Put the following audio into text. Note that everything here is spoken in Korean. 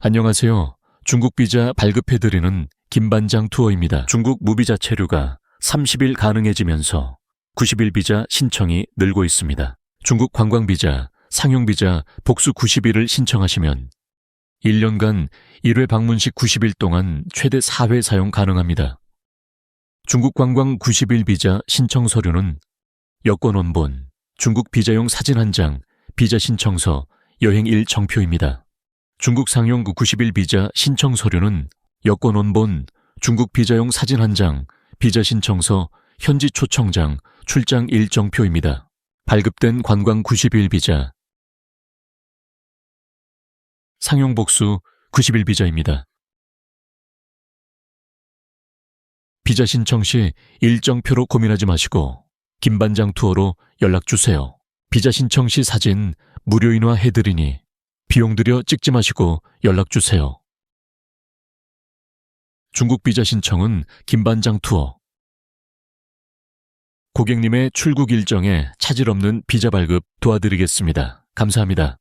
안녕하세요. 중국 비자 발급해드리는 김반장 투어입니다. 중국 무비자 체류가 30일 가능해지면서 90일 비자 신청이 늘고 있습니다. 중국 관광 비자, 상용 비자 복수 90일을 신청하시면 1년간 1회 방문 시 90일 동안 최대 4회 사용 가능합니다. 중국 관광 90일 비자 신청 서류는 여권 원본, 중국 비자용 사진 한 장, 비자 신청서, 여행일 정표입니다. 중국 상용 90일 비자 신청 서류는 여권 원본, 중국 비자용 사진 한 장, 비자 신청서, 현지 초청장, 출장 일정표입니다. 발급된 관광 90일 비자. 상용 복수 90일 비자입니다. 비자 신청 시 일정표로 고민하지 마시고 김반장 투어로 연락 주세요. 비자 신청 시 사진 무료 인화 해드리니 비용 들여 찍지 마시고 연락 주세요. 중국 비자 신청은 김반장 투어. 고객님의 출국 일정에 차질 없는 비자 발급 도와드리겠습니다. 감사합니다.